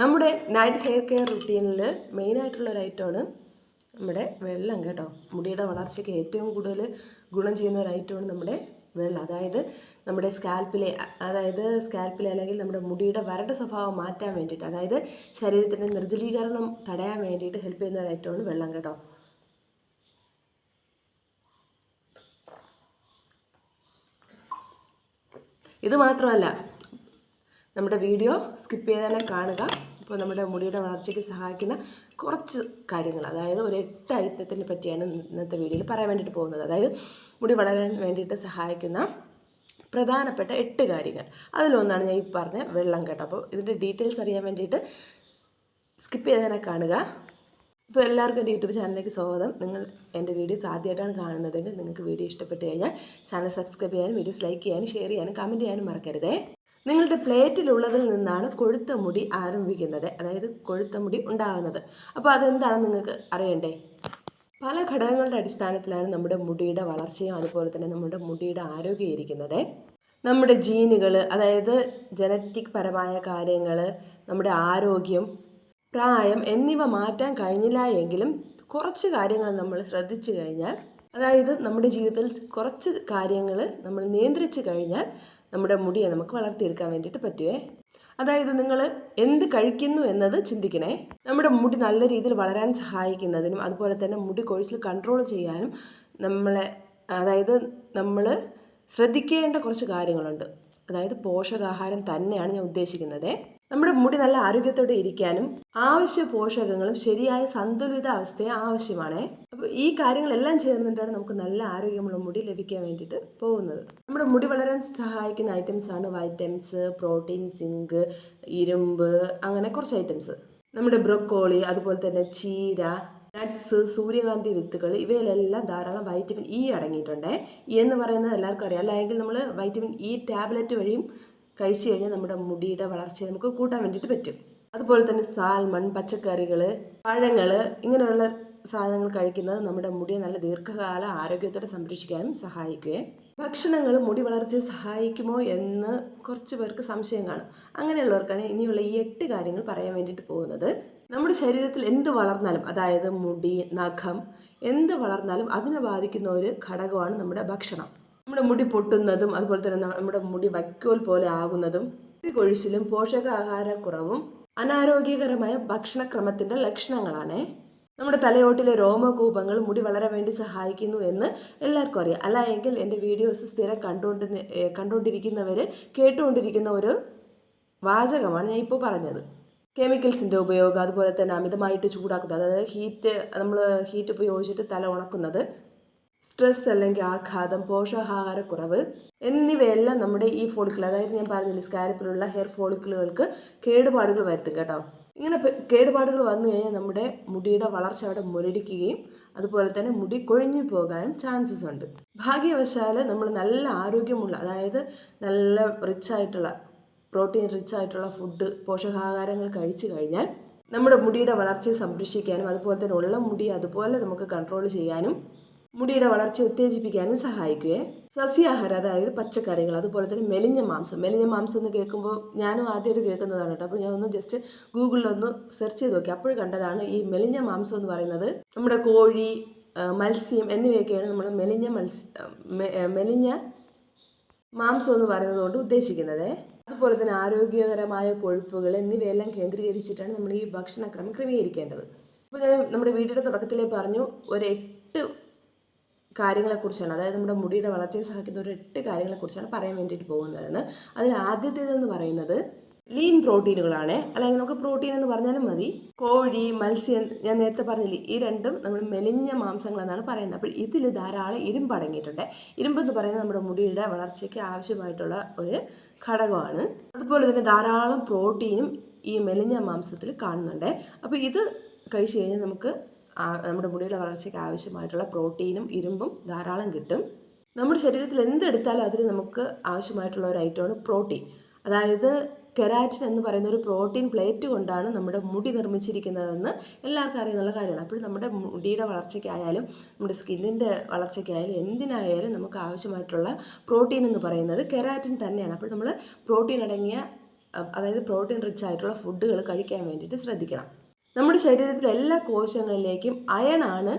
നമ്മുടെ night hair care റുട്ടീനിൽ മെയിനായിട്ടുള്ള ഒരു ഐറ്റമാണ് നമ്മുടെ വെള്ളം കേട്ടോ. മുടിയുടെ വളർച്ചയ്ക്ക് ഏറ്റവും കൂടുതൽ ഗുണം ചെയ്യുന്ന ഒരു ഐറ്റമാണ് നമ്മുടെ വെള്ളം. അതായത് നമ്മുടെ സ്കാൽപ്പിലെ അതായത് സ്കാൽപ്പിലെ അല്ലെങ്കിൽ നമ്മുടെ മുടിയുടെ വരണ്ട സ്വഭാവം മാറ്റാൻ വേണ്ടിയിട്ട് അതായത് ശരീരത്തിന്റെ നിർജലീകരണം തടയാൻ വേണ്ടിയിട്ട് ഹെൽപ്പ് ചെയ്യുന്ന ഒരു ഐറ്റമാണ് വെള്ളം കേട്ടോ. ഇത് മാത്രമല്ല നമ്മുടെ വീഡിയോ സ്കിപ്പ് ചെയ്യാതെ കാണുക. ഇപ്പോൾ നമ്മുടെ മുടിയുടെ വളർച്ചയ്ക്ക് സഹായിക്കുന്ന കുറച്ച് കാര്യങ്ങൾ അതായത് ഒരു എട്ട് ഐറ്റത്തിനെ പറ്റിയാണ് ഇന്നത്തെ വീഡിയോയിൽ പറയാൻ വേണ്ടിയിട്ട് പോകുന്നത്. അതായത് മുടി വളരാൻ വേണ്ടിയിട്ട് സഹായിക്കുന്ന പ്രധാനപ്പെട്ട എട്ട് കാര്യങ്ങൾ. അതിലൊന്നാണ് ഞാൻ ഈ പറഞ്ഞ വെള്ളം കേട്ടോ. അപ്പോൾ ഇതിന്റെ ഡീറ്റെയിൽസ് അറിയാൻ വേണ്ടിയിട്ട് സ്കിപ്പ് ചെയ്ത് തന്നെ കാണുക. ഇപ്പോൾ എല്ലാവർക്കും എന്റെ യൂട്യൂബ് ചാനലിലേക്ക് സ്വാഗതം. നിങ്ങൾ എന്റെ വീഡിയോസ് ആദ്യമായിട്ടാണ് കാണുന്നതെങ്കിൽ നിങ്ങൾക്ക് വീഡിയോ ഇഷ്ടപ്പെട്ട് കഴിഞ്ഞാൽ ചാനൽ സബ്സ്ക്രൈബ് ചെയ്യാനും വീഡിയോസ് ലൈക്ക് ചെയ്യാനും ഷെയർ ചെയ്യാനും കമന്റ് ചെയ്യാനും മറക്കരുതേ. നിങ്ങളുടെ പ്ലേറ്റിലുള്ളതിൽ നിന്നാണ് കൊഴുത്ത മുടി ആരംഭിക്കുന്നത്. അതായത് കൊഴുത്ത മുടി ഉണ്ടാകുന്നത്. അപ്പോൾ അതെന്താണെന്ന് നിങ്ങൾക്ക് അറിയണ്ടേ? പല ഘടകങ്ങളുടെ അടിസ്ഥാനത്തിലാണ് നമ്മുടെ മുടിയുടെ വളർച്ചയും അതുപോലെ തന്നെ നമ്മുടെ മുടിയുടെ ആരോഗ്യം ഇരിക്കുന്നത്. നമ്മുടെ ജീനുകൾ അതായത് ജനറ്റിക് പരമായ കാര്യങ്ങൾ നമ്മുടെ ആരോഗ്യം പ്രായം എന്നിവ മാറ്റാൻ കഴിഞ്ഞില്ല എങ്കിലും കുറച്ച് കാര്യങ്ങൾ നമ്മൾ ശ്രദ്ധിച്ചു കഴിഞ്ഞാൽ അതായത് നമ്മുടെ ജീവിതത്തിൽ കുറച്ച് കാര്യങ്ങൾ നമ്മൾ നിയന്ത്രിച്ചു കഴിഞ്ഞാൽ നമ്മുടെ മുടിയെ നമുക്ക് വളർത്തിയെടുക്കാൻ വേണ്ടിയിട്ട് പറ്റുവേ? അതായത് നിങ്ങൾ എന്ത് കഴിക്കുന്നു എന്നത് ചിന്തിക്കണേ. നമ്മുടെ മുടി നല്ല രീതിയിൽ വളരാൻ സഹായിക്കുന്നതിനും അതുപോലെ തന്നെ മുടി കൊഴിച്ചിൽ കൺട്രോൾ ചെയ്യാനും നമ്മളെ അതായത് നമ്മൾ ശ്രദ്ധിക്കേണ്ട കുറച്ച് കാര്യങ്ങളുണ്ട്. അതായത് പോഷകാഹാരം തന്നെയാണ് ഞാൻ ഉദ്ദേശിക്കുന്നത്. നമ്മുടെ മുടി നല്ല ആരോഗ്യത്തോടെ ഇരിക്കാനും ആവശ്യ പോഷകങ്ങളും ശരിയായ സന്തുലിത അവസ്ഥയും ആവശ്യമാണ്. അപ്പോൾ ഈ കാര്യങ്ങളെല്ലാം ചേർന്നിട്ടാണ് നമുക്ക് നല്ല ആരോഗ്യമുള്ള മുടി ലഭിക്കാൻ വേണ്ടിയിട്ട് പോകുന്നത്. നമ്മുടെ മുടി വളരാൻ സഹായിക്കുന്ന ഐറ്റംസ് ആണ് വൈറ്റമിൻസ് പ്രോട്ടീൻ സിങ്ക് ഇരുമ്പ് അങ്ങനെ കുറച്ച് ഐറ്റംസ് നമ്മുടെ ബ്രൊക്കോളി അതുപോലെ തന്നെ ചീര നട്ട്സ് സൂര്യകാന്തി വിത്തുകൾ ഇവയിലെല്ലാം ധാരാളം വൈറ്റമിൻ ഇ അടങ്ങിയിട്ടുണ്ട്. ഇ എന്ന് പറയുന്നത് എല്ലാവർക്കും അറിയാം. അല്ലെങ്കിൽ നമ്മൾ വൈറ്റമിൻ ഇ ടാബ്ലറ്റ് വഴിയും കഴിച്ചു കഴിഞ്ഞാൽ നമ്മുടെ മുടിയുടെ വളർച്ചയെ നമുക്ക് കൂട്ടാൻ വേണ്ടിയിട്ട് പറ്റും. അതുപോലെ തന്നെ സാൽമൺ പച്ചക്കറികൾ പഴങ്ങൾ ഇങ്ങനെയുള്ള സാധനങ്ങൾ കഴിക്കുന്നത് നമ്മുടെ മുടിയെ നല്ല ദീർഘകാല ആരോഗ്യത്തോടെ സംരക്ഷിക്കാനും സഹായിക്കുകയും ഭക്ഷണങ്ങൾ മുടി വളർച്ചയെ സഹായിക്കുമോ എന്ന് കുറച്ച് പേർക്ക് സംശയം കാണും. അങ്ങനെയുള്ളവർക്കാണ് ഇനിയുള്ള ഈ എട്ട് കാര്യങ്ങൾ പറയാൻ വേണ്ടിയിട്ട് പോകുന്നത്. നമ്മുടെ ശരീരത്തിൽ എന്ത് വളർന്നാലും അതായത് മുടി നഖം എന്ത് വളർന്നാലും അതിനെ ബാധിക്കുന്ന ഒരു ഘടകമാണ് നമ്മുടെ ഭക്ഷണം. നമ്മുടെ മുടി പൊട്ടുന്നതും അതുപോലെ തന്നെ നമ്മുടെ മുടി വൈക്കോൽ പോലെ ആകുന്നതും കൊഴിച്ചിലും പോഷകാഹാരക്കുറവും അനാരോഗ്യകരമായ ഭക്ഷണക്രമത്തിന്റെ ലക്ഷണങ്ങളാണ്. നമ്മുടെ തലയോട്ടിലെ രോമകൂപങ്ങൾ മുടി വളരെ വേണ്ടി സഹായിക്കുന്നു എന്ന് എല്ലാവർക്കും അറിയാം. അല്ല എങ്കിൽ എന്റെ വീഡിയോസ് സ്ഥിരം കണ്ടുകൊണ്ട് കണ്ടുകൊണ്ടിരിക്കുന്നവർ കേട്ടുകൊണ്ടിരിക്കുന്ന ഒരു വാചകമാണ് ഞാൻ ഇപ്പോൾ പറഞ്ഞത്. കെമിക്കൽസിന്റെ ഉപയോഗം അതുപോലെ തന്നെ അമിതമായിട്ട് ചൂടാക്കുന്നത് അതായത് ഹീറ്റ് നമ്മൾ ഹീറ്റ് ഉപയോഗിച്ചിട്ട് തല ഉണക്കുന്നത് സ്ട്രെസ് അല്ലെങ്കിൽ ആഘാതം പോഷകാഹാരക്കുറവ് എന്നിവയെല്ലാം നമ്മുടെ ഈ ഫോളിക്കിൾ അതായത് ഞാൻ പറഞ്ഞില്ലേ സ്കാരപ്പിലുള്ള ഹെയർ ഫോളിക്കിളുകൾക്ക് കേടുപാടുകൾ വരുത്തും കേട്ടോ. ഇങ്ങനെ കേടുപാടുകൾ വന്നു കഴിഞ്ഞാൽ നമ്മുടെ മുടിയുടെ വളർച്ച അവിടെ മുരടിക്കുകയും അതുപോലെ തന്നെ മുടി കൊഴിഞ്ഞു പോകാനും ചാൻസസ് ഉണ്ട്. ഭാഗ്യവശാൽ നമ്മൾ നല്ല ആരോഗ്യമുള്ള അതായത് നല്ല റിച്ച് ആയിട്ടുള്ള പ്രോട്ടീൻ റിച്ച് ആയിട്ടുള്ള ഫുഡ് പോഷകാഹാരങ്ങൾ കഴിച്ചു കഴിഞ്ഞാൽ നമ്മുടെ മുടിയുടെ വളർച്ചയെ സംരക്ഷിക്കാനും അതുപോലെ തന്നെ ഉള്ള മുടി അതുപോലെ നമുക്ക് കൺട്രോൾ ചെയ്യാനും മുടിയുടെ വളർച്ച ഉത്തേജിപ്പിക്കാനും സഹായിക്കുകയെ സസ്യാഹാരം അതായത് പച്ചക്കറികൾ അതുപോലെ തന്നെ മെലിഞ്ഞ മാംസം. മെലിഞ്ഞ മാംസം എന്ന് കേൾക്കുമ്പോൾ ഞാനും ആദ്യമായിട്ട് കേൾക്കുന്നതാണ് കേട്ടോ. അപ്പോൾ ഞാൻ ഒന്ന് ജസ്റ്റ് ഗൂഗിളിലൊന്ന് സെർച്ച് ചെയ്ത് നോക്കി. അപ്പോൾ കണ്ടതാണ് ഈ മെലിഞ്ഞ മാംസം എന്ന് പറയുന്നത് നമ്മുടെ കോഴി മത്സ്യം എന്നിവയൊക്കെയാണ് നമ്മൾ മെലിഞ്ഞ മത്സ്യ മെലിഞ്ഞ മാംസം എന്ന് പറയുന്നത് കൊണ്ട് ഉദ്ദേശിക്കുന്നത്. അതുപോലെ തന്നെ ആരോഗ്യകരമായ കൊഴുപ്പുകൾ എന്നിവയെല്ലാം കേന്ദ്രീകരിച്ചിട്ടാണ് നമ്മൾ ഈ ഭക്ഷണക്രമം ക്രമീകരിക്കേണ്ടത്. അപ്പോൾ ഞാൻ നമ്മുടെ വീടിന്റെ തുടക്കത്തിലേ പറഞ്ഞു ഒരു എട്ട് കാര്യങ്ങളെക്കുറിച്ചാണ്. അതായത് നമ്മുടെ മുടിയുടെ വളർച്ചയെ സഹായിക്കുന്ന ഒരു എട്ട് കാര്യങ്ങളെക്കുറിച്ചാണ് പറയാൻ വേണ്ടിയിട്ട് പോകുന്നത് അതിൽ ആദ്യത്തേതെന്ന് പറയുന്നത് ലീൻ പ്രോട്ടീനുകളാണ്. അല്ലെങ്കിൽ നമുക്ക് പ്രോട്ടീൻ എന്ന് പറഞ്ഞാലും മതി. കോഴി മത്സ്യം ഞാൻ നേരത്തെ പറഞ്ഞില്ലേ ഈ രണ്ടും നമ്മൾ മെലിഞ്ഞ മാംസങ്ങൾ എന്നാണ് പറയുന്നത്. അപ്പോൾ ഇതിൽ ധാരാളം ഇരുമ്പ് അടങ്ങിയിട്ടുണ്ട്. ഇരുമ്പ് എന്ന് പറയുന്നത് നമ്മുടെ മുടിയുടെ വളർച്ചയ്ക്ക് ആവശ്യമായിട്ടുള്ള ഒരു ഘടകമാണ്. അതുപോലെ തന്നെ ധാരാളം പ്രോട്ടീനും ഈ മെലിഞ്ഞ മാംസത്തിൽ കാണുന്നുണ്ട്. അപ്പോൾ ഇത് കഴിച്ചു കഴിഞ്ഞാൽ നമുക്ക് നമ്മുടെ മുടിയുടെ വളർച്ചയ്ക്ക് ആവശ്യമായിട്ടുള്ള പ്രോട്ടീനും ഇരുമ്പും ധാരാളം കിട്ടും. നമ്മുടെ ശരീരത്തിൽ എന്തെടുത്താലും അതിന് നമുക്ക് ആവശ്യമായിട്ടുള്ള ഒരു ഐറ്റമാണ് പ്രോട്ടീൻ. അതായത് കെരാറ്റിൻ എന്ന് പറയുന്ന ഒരു പ്രോട്ടീൻ പ്ലേറ്റ് കൊണ്ടാണ് നമ്മുടെ മുടി നിർമ്മിച്ചിരിക്കുന്നതെന്ന് എല്ലാവർക്കും അറിയുന്നുള്ള കാര്യമാണ്. അപ്പോൾ നമ്മുടെ മുടിയുടെ വളർച്ചയ്ക്കായാലും നമ്മുടെ സ്കിന്നിന്റെ വളർച്ചയ്ക്കായാലും എന്തിനായാലും നമുക്ക് ആവശ്യമായിട്ടുള്ള പ്രോട്ടീൻ എന്ന് പറയുന്നത് കെരാറ്റിൻ തന്നെയാണ്. അപ്പോൾ നമ്മൾ പ്രോട്ടീൻ അടങ്ങിയ അതായത് പ്രോട്ടീൻ റിച്ച് ആയിട്ടുള്ള ഫുഡുകൾ കഴിക്കാൻ വേണ്ടിയിട്ട് ശ്രദ്ധിക്കണം. നമ്മുടെ ശരീരത്തിലെ എല്ലാ കോശങ്ങളിലേക്കും അയണാണ്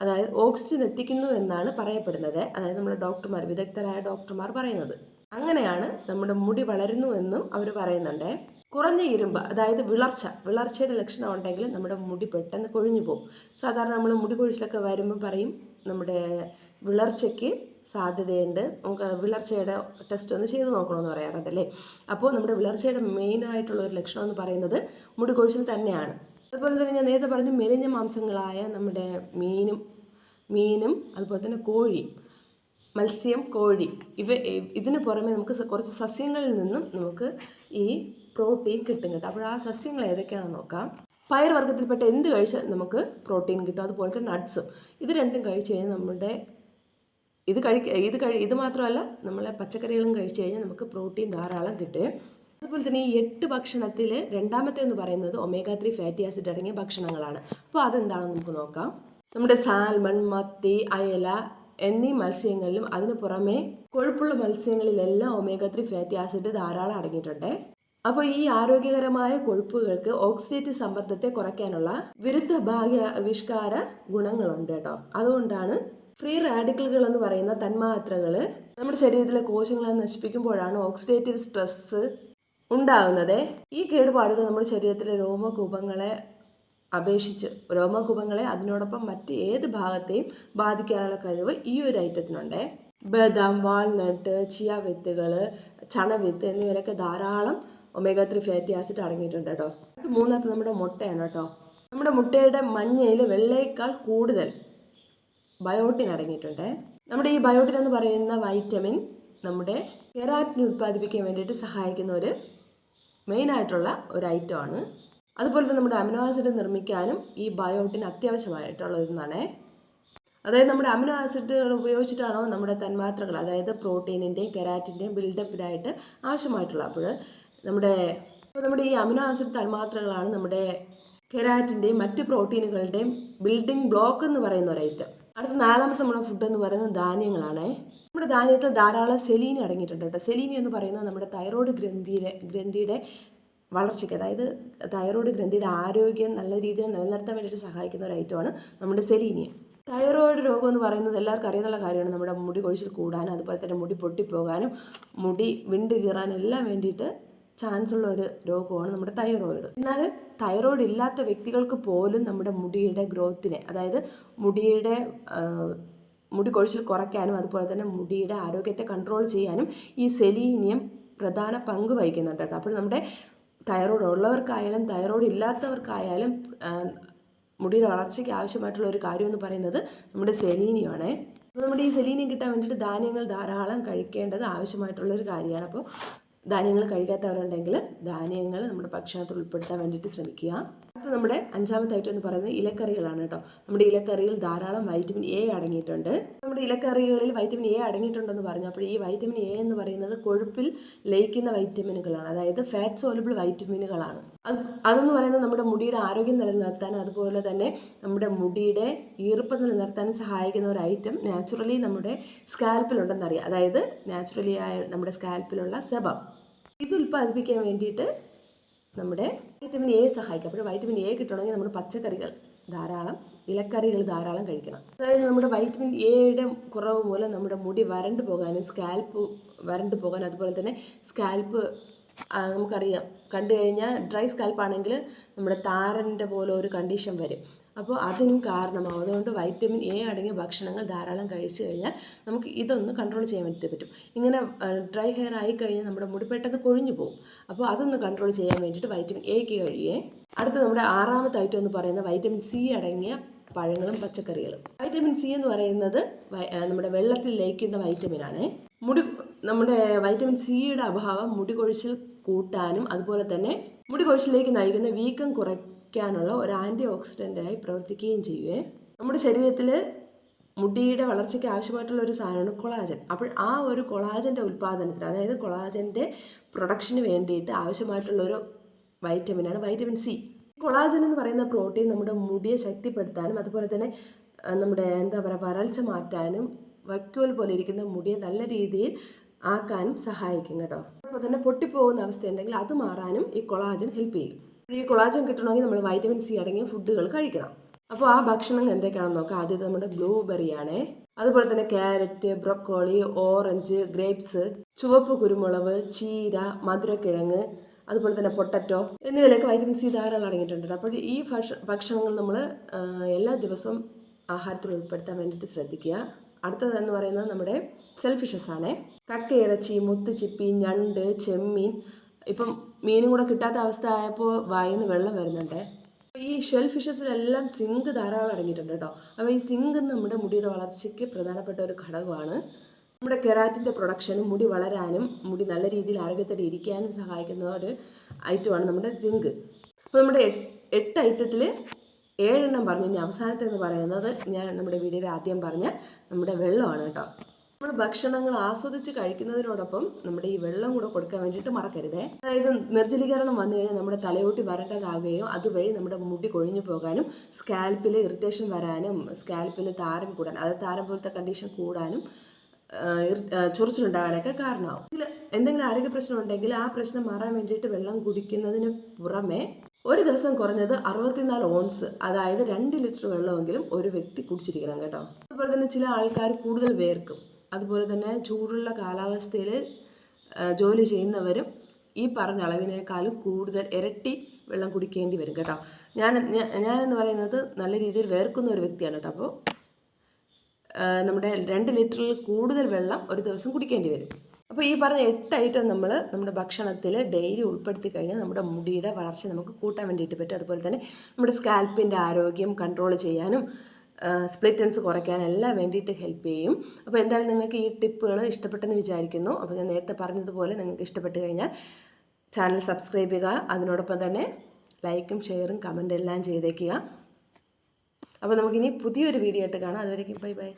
അതായത് ഓക്സിജൻ എത്തിക്കുന്നു എന്നാണ് പറയപ്പെടുന്നത്. അതായത് നമ്മുടെ ഡോക്ടർമാർ വിദഗ്ധരായ ഡോക്ടർമാർ പറയുന്നത്. അങ്ങനെയാണ് നമ്മുടെ മുടി വളരുന്നു എന്നും അവർ പറയുന്നുണ്ട്. കുറഞ്ഞ ഇരുമ്പ് അതായത് വിളർച്ച വിളർച്ചയുടെ ലക്ഷണം ഉണ്ടെങ്കിൽ നമ്മുടെ മുടി പെട്ടെന്ന് കൊഴിഞ്ഞു പോകും. സാധാരണ നമ്മൾ മുടി കൊഴിച്ചിലൊക്കെ വരുമ്പോൾ പറയും നമ്മുടെ വിളർച്ചയ്ക്ക് സാധ്യതയുണ്ട്. നമുക്ക് വിളർച്ചയുടെ ടെസ്റ്റ് ഒന്ന് ചെയ്ത് നോക്കണമെന്ന് പറയാറുണ്ടല്ലേ അപ്പോൾ നമ്മുടെ വിളർച്ചയുടെ മെയിനായിട്ടുള്ള ഒരു ലക്ഷണം എന്ന് പറയുന്നത് മുടി കൊഴിച്ചിൽ തന്നെയാണ്. അതുപോലെ തന്നെ ഞാൻ നേരത്തെ പറഞ്ഞു മെലിഞ്ഞ മാംസങ്ങളായ നമ്മുടെ മീനും മീനും അതുപോലെ തന്നെ കോഴിയും മത്സ്യം കോഴി ഇവ ഇതിന് പുറമെ നമുക്ക് കുറച്ച് സസ്യങ്ങളിൽ നിന്നും നമുക്ക് ഈ പ്രോട്ടീൻ കിട്ടും കേട്ടോ. അപ്പോൾ ആ സസ്യങ്ങൾ ഏതൊക്കെയാണെന്ന് നോക്കാം. പയർവർഗത്തിൽപ്പെട്ട എന്ത് കഴിച്ചാൽ നമുക്ക് പ്രോട്ടീൻ കിട്ടും? അതുപോലെ തന്നെ നട്ട്സും. ഇത് രണ്ടും കഴിച്ചു കഴിഞ്ഞാൽ നമ്മുടെ ഇത് കഴിക്ക ഇത് കഴി ഇത് മാത്രമല്ല നമ്മളെ പച്ചക്കറികളും കഴിച്ചു കഴിഞ്ഞാൽ നമുക്ക് പ്രോട്ടീൻ ധാരാളം കിട്ടും. അതുപോലെ തന്നെ ഈ എട്ട് ഭക്ഷണത്തിൽ രണ്ടാമത്തെ എന്ന് പറയുന്നത് ഒമേഗ ത്രീ ഫാറ്റി ആസിഡ് അടങ്ങിയ ഭക്ഷണങ്ങളാണ്. അപ്പോൾ അതെന്താണെന്ന് നമുക്ക് നോക്കാം. നമ്മുടെ സാൽമൺ മത്തി അയല എന്നീ മത്സ്യങ്ങളിലും അതിന് പുറമെ കൊഴുപ്പുള്ള മത്സ്യങ്ങളിലെല്ലാം ഒമേഗ ത്രീ ഫാറ്റി ആസിഡ് ധാരാളം അടങ്ങിയിട്ടുണ്ട്. അപ്പോൾ ഈ ആരോഗ്യകരമായ കൊഴുപ്പുകൾക്ക് ഓക്സിഡേറ്റ് സമ്മർദ്ദത്തെ കുറയ്ക്കാനുള്ള വിരുദ്ധ ഭാഗ്യാവിഷ്കാര ഗുണങ്ങളുണ്ട് കേട്ടോ. അതുകൊണ്ടാണ് ഫ്രീ റാഡിക്കലുകൾ എന്ന് പറയുന്ന തന്മാത്രകൾ നമ്മുടെ ശരീരത്തിലെ കോശങ്ങളെ നശിപ്പിക്കുമ്പോഴാണ് ഓക്സിഡേറ്റീവ് സ്ട്രെസ് ഉണ്ടാകുന്നത്. ഈ കേടുപാടുകൾ നമ്മുടെ ശരീരത്തിലെ രോമകൂപങ്ങളെ അപേക്ഷിച്ച് രോമകൂപങ്ങളെ അതിനോടൊപ്പം മറ്റ് ഏത് ഭാഗത്തെയും ബാധിക്കാനുള്ള കഴിവ് ഈ ഒരു ഐറ്റത്തിനുണ്ട്. ബദാം വാൾനട്ട് ചിയ വിത്തുകൾ ചണവിത്ത് എന്നിവയിലൊക്കെ ധാരാളം ഒമേഗ ത്രീ ഫാറ്റി ആസിഡ് അടങ്ങിയിട്ടുണ്ട് കേട്ടോ. അത് മൂന്നാമത്തെ നമ്മുടെ മുട്ടയാണ് കേട്ടോ. നമ്മുടെ മുട്ടയുടെ മഞ്ഞയിൽ വെള്ളയേക്കാൾ കൂടുതൽ ബയോട്ടിൻ അടങ്ങിയിട്ടുണ്ട്. നമ്മുടെ ഈ ബയോട്ടിൻ എന്ന് പറയുന്ന വൈറ്റമിൻ നമ്മുടെ കെരാറ്റിൻ ഉത്പാദിപ്പിക്കാൻ വേണ്ടിയിട്ട് സഹായിക്കുന്ന ഒരു മെയിനായിട്ടുള്ള ഒരു ഐറ്റമാണ് അതുപോലെ തന്നെ നമ്മുടെ അമിനോ ആസിഡ് നിർമ്മിക്കാനും ഈ ബയോട്ടിൻ അത്യാവശ്യമായിട്ടുള്ള ഒന്നാണ് അതായത് നമ്മുടെ അമിനോ ആസിഡുകൾ ഉപയോഗിച്ചിട്ടാണോ നമ്മുടെ തന്മാത്രകൾ അതായത് പ്രോട്ടീനിന്റെയും കെരാറ്റിന്റെയും ബിൽഡപ്പിനായിട്ട് ആവശ്യമായിട്ടുള്ള അപ്പോൾ നമ്മുടെ നമ്മുടെ ഈ അമിനോ ആസിഡ് തന്മാത്രകളാണ് നമ്മുടെ കെരാറ്റിന്റെയും മറ്റ് പ്രോട്ടീനുകളുടെയും ബിൽഡിംഗ് ബ്ലോക്ക് എന്ന് പറയുന്ന ഒരു ഐറ്റം അടുത്ത നാലാമത്തെ നമ്മുടെ ഫുഡ് എന്ന് പറയുന്നത് ധാന്യങ്ങളാണ്. നമ്മുടെ ധാന്യത്തിൽ ധാരാളം സെലീൻ അടങ്ങിയിട്ടുണ്ട് കേട്ടോ. സെലീനി എന്ന് പറയുന്നത് നമ്മുടെ തൈറോയ്ഡ് ഗ്രന്ഥിയുടെ ഗ്രന്ഥിയുടെ വളർച്ചയ്ക്ക് അതായത് തൈറോയ്ഡ് ഗ്രന്ഥിയുടെ ആരോഗ്യം നല്ല രീതിയിൽ നിലനിർത്താൻ വേണ്ടിയിട്ട് സഹായിക്കുന്ന ഒരു ഐറ്റമാണ് നമ്മുടെ സെലീനിയം തൈറോയ്ഡ് രോഗം എന്ന് പറയുന്നത് എല്ലാവർക്കും അറിയുന്നുള്ള കാര്യമാണ്. നമ്മുടെ മുടി കൊഴിച്ചിൽ കൂടാനും അതുപോലെ തന്നെ മുടി പൊട്ടിപ്പോകാനും മുടി വിണ്ട് കീറാനും എല്ലാം വേണ്ടിയിട്ട് ചാൻസ് ഉള്ള ഒരു രോഗമാണ് നമ്മുടെ തൈറോയിഡ്. എന്നാൽ തൈറോയിഡ് ഇല്ലാത്ത വ്യക്തികൾക്ക് പോലും നമ്മുടെ മുടിയുടെ ഗ്രോത്തിനെ അതായത് മുടിയുടെ മുടി കൊഴിച്ചിൽ കുറയ്ക്കാനും അതുപോലെ തന്നെ മുടിയുടെ ആരോഗ്യത്തെ കൺട്രോൾ ചെയ്യാനും ഈ സെലീനിയം പ്രധാന പങ്ക് വഹിക്കുന്നുണ്ട് കേട്ടോ. അപ്പോൾ നമ്മുടെ തൈറോയ്ഡ് ഉള്ളവർക്കായാലും തൈറോയ്ഡ് ഇല്ലാത്തവർക്കായാലും മുടിയുടെ വളർച്ചയ്ക്ക് ആവശ്യമായിട്ടുള്ള ഒരു കാര്യം എന്ന് പറയുന്നത് നമ്മുടെ സെലീനിയമാണ് അപ്പോൾ നമ്മുടെ ഈ സെലീനിയം കിട്ടാൻ വേണ്ടിയിട്ട് ധാന്യങ്ങൾ ധാരാളം കഴിക്കേണ്ടത് ആവശ്യമായിട്ടുള്ള ഒരു കാര്യമാണ്. അപ്പോൾ ധാന്യങ്ങൾ കഴിക്കാത്തവരുണ്ടെങ്കിൽ ധാന്യങ്ങൾ നമ്മുടെ ഭക്ഷണത്തിൽ ഉൾപ്പെടുത്താൻ വേണ്ടിയിട്ട് ശ്രമിക്കുക. അടുത്ത നമ്മുടെ അഞ്ചാമത്തെ ഐറ്റം എന്ന് പറയുന്നത് ഇലക്കറികളാണ് കേട്ടോ. നമ്മുടെ ഇലക്കറിയിൽ ധാരാളം വൈറ്റമിൻ എ അടങ്ങിയിട്ടുണ്ട്. നമ്മുടെ ഇലക്കറികളിൽ വൈറ്റമിൻ എ അടങ്ങിയിട്ടുണ്ടെന്ന് പറഞ്ഞു അപ്പോൾ ഈ വൈറ്റമിൻ എ എന്ന് പറയുന്നത് കൊഴുപ്പിൽ ലയിക്കുന്ന വൈറ്റമിനുകളാണ്. അതായത് ഫാറ്റ് സോലബിൾ വൈറ്റമിനുകളാണ്. അത് അതെന്ന് പറയുന്നത് നമ്മുടെ മുടിയുടെ ആരോഗ്യം നിലനിർത്താൻ അതുപോലെ തന്നെ നമ്മുടെ മുടിയുടെ ഈർപ്പം നിലനിർത്താൻ സഹായിക്കുന്ന ഒരു ഐറ്റം നാച്ചുറലി നമ്മുടെ സ്കാൽപ്പിലുണ്ടെന്നറിയാം അതായത് നാച്ചുറലി ആയ നമ്മുടെ സ്കാൽപ്പിലുള്ള സെബം. ഇത് ഉൽപ്പാദിപ്പിക്കാൻ വേണ്ടിയിട്ട് നമ്മുടെ വൈറ്റമിൻ എ സഹായിക്കും. അപ്പോൾ വൈറ്റമിൻ എ കിട്ടണമെങ്കിൽ നമ്മൾ പച്ചക്കറികൾ ധാരാളം ഇലക്കറികൾ ധാരാളം കഴിക്കണം. അതായത് നമ്മുടെ വൈറ്റമിൻ എയുടെ കുറവ് മൂലം നമ്മുടെ മുടി വരണ്ടു പോകാനും സ്കാൽപ്പ് വരണ്ടു പോകാനും അതുപോലെ തന്നെ സ്കാൽപ്പ് നമുക്കറിയാം. കണ്ടു കഴിഞ്ഞാൽ ഡ്രൈ സ്കാൽപ്പാണെങ്കിൽ നമ്മുടെ താരന്റെ പോലെ ഒരു കണ്ടീഷൻ വരും. അപ്പോൾ അതിനും കാരണമാവും. അതുകൊണ്ട് വൈറ്റമിൻ എ അടങ്ങിയ ഭക്ഷണങ്ങൾ ധാരാളം കഴിച്ചു കഴിഞ്ഞാൽ നമുക്ക് ഇതൊന്ന് കൺട്രോൾ ചെയ്യാൻ വേണ്ടി പറ്റും. ഇങ്ങനെ ഡ്രൈ ഹെയർ ആയി കഴിഞ്ഞാൽ നമ്മുടെ മുടി പെട്ടെന്ന് കൊഴിഞ്ഞു പോകും. അപ്പോൾ അതൊന്ന് കൺട്രോൾ ചെയ്യാൻ വേണ്ടിയിട്ട് വൈറ്റമിൻ എക്ക് കഴിയേ. അടുത്ത നമ്മുടെ ആറാമത്തെ ഐറ്റം എന്ന് പറയുന്നത് വൈറ്റമിൻ സി അടങ്ങിയ പഴങ്ങളും പച്ചക്കറികളും. വൈറ്റമിൻ സി എന്ന് പറയുന്നത് നമ്മുടെ വെള്ളത്തിൽ ലയിക്കുന്ന വൈറ്റമിനാണ് മുടി നമ്മുടെ വൈറ്റമിൻ സിയുടെ അഭാവം മുടി കൊഴിച്ചിൽ കൂട്ടാനും അതുപോലെ തന്നെ മുടി കൊഴിച്ചിലേക്ക് നയിക്കുന്ന വീക്കം കുറയ്ക്കാനുള്ള ഒരു ആന്റി ഓക്സിഡന്റായി പ്രവർത്തിക്കുകയും ചെയ്യുവേ. നമ്മുടെ ശരീരത്തിൽ മുടിയുടെ വളർച്ചയ്ക്ക് ആവശ്യമായിട്ടുള്ള ഒരു സാധനമാണ് കൊളാജൻ. അപ്പോൾ ആ ഒരു കൊളാജന്റെ ഉൽപ്പാദനത്തിന് അതായത് കൊളാജന്റെ പ്രൊഡക്ഷന് വേണ്ടിയിട്ട് ആവശ്യമായിട്ടുള്ള ഒരു വൈറ്റമിനാണ് വൈറ്റമിൻ സി. കൊളാജൻ എന്ന് പറയുന്ന പ്രോട്ടീൻ നമ്മുടെ മുടിയെ ശക്തിപ്പെടുത്താനും അതുപോലെ തന്നെ നമ്മുടെ എന്താ പറയുക വരൾച്ച മാറ്റാനും വൈക്കോൽ പോലെ ഇരിക്കുന്ന മുടിയെ നല്ല രീതിയിൽ ആക്കാനും സഹായിക്കും കേട്ടോ. അപ്പോൾ തന്നെ പൊട്ടിപ്പോകുന്ന അവസ്ഥയുണ്ടെങ്കിൽ അത് മാറാനും ഈ കൊളാജൻ ഹെൽപ്പ് ചെയ്യും. ഈ കൊളാജൻ കിട്ടണമെങ്കിൽ നമ്മൾ വൈറ്റമിൻ സി അടങ്ങിയ ഫുഡുകൾ കഴിക്കണം. അപ്പോൾ ആ ഭക്ഷണം എന്തൊക്കെയാണെന്ന് നോക്കാം. ആദ്യത്തെ നമ്മുടെ ബ്ലൂബെറി ആണ്. അതുപോലെ തന്നെ ക്യാരറ്റ് ബ്രൊക്കോളി ഓറഞ്ച് ഗ്രേപ്സ് ചുവപ്പ് കുരുമുളക് ചീര മധുരക്കിഴങ്ങ് അതുപോലെ തന്നെ പൊട്ടറ്റോ എന്നിവയിലൊക്കെ വൈറ്റമിൻ സി ധാരാളം അടങ്ങിയിട്ടുണ്ട് അപ്പോൾ ഈ ഭക്ഷ ഭക്ഷണങ്ങൾ നമ്മൾ എല്ലാ ദിവസവും ആഹാരത്തിൽ ഉൾപ്പെടുത്താൻ വേണ്ടിയിട്ട് ശ്രദ്ധിക്കുക. അടുത്തതെന്ന് പറയുന്നത് നമ്മുടെ സെൽഫിഷസ് ആണ്. കക്കയിറച്ചി മുത്തുച്ചിപ്പി ഞണ്ട് ചെമ്മീൻ. ഇപ്പം മീനും കൂടെ കിട്ടാത്ത അവസ്ഥ ആയപ്പോൾ വായിന്ന് വെള്ളം വരുന്നുണ്ട്. ഈ ഷെൽ ഫിഷസിലെല്ലാം സിങ്ക് ധാരാളം അടങ്ങിയിട്ടുണ്ട് കേട്ടോ. അപ്പോൾ ഈ സിങ്ക് നമ്മുടെ മുടിയുടെ വളർച്ചയ്ക്ക് പ്രധാനപ്പെട്ട ഒരു ഘടകമാണ്. നമ്മുടെ കെറാറ്റിന്റെ പ്രൊഡക്ഷനും മുടി വളരാനും മുടി നല്ല രീതിയിൽ ആരോഗ്യത്തോടെ ഇരിക്കാനും സഹായിക്കുന്ന ഒരു ഐറ്റമാണ് നമ്മുടെ സിങ്ക് അപ്പോൾ നമ്മുടെ എട്ട് ഐറ്റത്തിൽ ഏഴെണ്ണം പറഞ്ഞു. ഇനി അവസാനത്തെ എന്ന് പറയുന്നത് ഞാൻ നമ്മുടെ വീഡിയോയിൽ ആദ്യം പറഞ്ഞ നമ്മുടെ വെള്ളമാണ് കേട്ടോ. നമ്മൾ ഭക്ഷണങ്ങൾ ആസ്വദിച്ച് കഴിക്കുന്നതിനോടൊപ്പം നമ്മുടെ ഈ വെള്ളം കൂടെ കൊടുക്കാൻ വേണ്ടിയിട്ട് മറക്കരുതേ. അതായത് നിർജലീകരണം വന്നു കഴിഞ്ഞാൽ നമ്മുടെ തലയോട്ടി വരണ്ടതാകുകയും അതുവഴി നമ്മുടെ മുടി കൊഴിഞ്ഞു പോകാനും സ്കാൽപ്പിൽ ഇറിറ്റേഷൻ വരാനും സ്കാൽപ്പിൽ താരം കൂടാനും അതായത് താരം പോലത്തെ കണ്ടീഷൻ കൂടാനും ചൊറിച്ചിലുണ്ടാകാനൊക്കെ കാരണമാവും. ഇതിൽ എന്തെങ്കിലും ആരോഗ്യ പ്രശ്നം ഉണ്ടെങ്കിൽ ആ പ്രശ്നം മാറാൻ വേണ്ടിയിട്ട് വെള്ളം കുടിക്കുന്നതിന് പുറമെ ഒരു ദിവസം കുറഞ്ഞത് അറുപത്തിനാല് ഓൺസ് അതായത് രണ്ട് ലിറ്റർ വെള്ളമെങ്കിലും ഒരു വ്യക്തി കുടിച്ചിരിക്കണം കേട്ടോ. അതുപോലെ തന്നെ ചില ആൾക്കാർ കൂടുതൽ വേർക്കും. അതുപോലെ തന്നെ ചൂടുള്ള കാലാവസ്ഥയിൽ ജോലി ചെയ്യുന്നവരും ഈ പറഞ്ഞ അളവിനേക്കാളും കൂടുതൽ ഇരട്ടി വെള്ളം കുടിക്കേണ്ടി വരും കേട്ടോ. ഞാൻ ഞാനെന്ന് പറയുന്നത് നല്ല രീതിയിൽ വേർക്കുന്ന ഒരു വ്യക്തിയാണ് കേട്ടോ. അപ്പോൾ നമ്മുടെ രണ്ട് ലിറ്ററിൽ കൂടുതൽ വെള്ളം ഒരു ദിവസം കുടിക്കേണ്ടി വരും. അപ്പോൾ ഈ പറഞ്ഞ എട്ട് ഐറ്റം നമ്മൾ നമ്മുടെ ഭക്ഷണത്തിൽ ഡെയിലി ഉൾപ്പെടുത്തി കഴിഞ്ഞാൽ നമ്മുടെ മുടിയുടെ വളർച്ച നമുക്ക് കൂട്ടാൻ വേണ്ടിയിട്ട് പറ്റും. അതുപോലെ തന്നെ നമ്മുടെ സ്കാൽപ്പിന്റെ ആരോഗ്യം കൺട്രോൾ ചെയ്യാനും സ്പ്ലിറ്റൻസ് കുറയ്ക്കാനും എല്ലാം വേണ്ടിയിട്ട് ഹെൽപ്പ് ചെയ്യും. അപ്പോൾ എന്തായാലും നിങ്ങൾക്ക് ഈ ടിപ്പുകൾ ഇഷ്ടപ്പെട്ടെന്ന് വിചാരിക്കുന്നു. അപ്പോൾ ഞാൻ നേരത്തെ പറഞ്ഞതുപോലെ നിങ്ങൾക്ക് ഇഷ്ടപ്പെട്ട് കഴിഞ്ഞാൽ ചാനൽ സബ്സ്ക്രൈബ് ചെയ്യുക. അതിനോടൊപ്പം തന്നെ ലൈക്കും ഷെയറും കമന്റ് എല്ലാം ചെയ്തേക്കുക. അപ്പോൾ നമുക്കിനി പുതിയൊരു വീഡിയോ ആയിട്ട് കാണാം. അതുവരേക്കും ബൈ ബൈ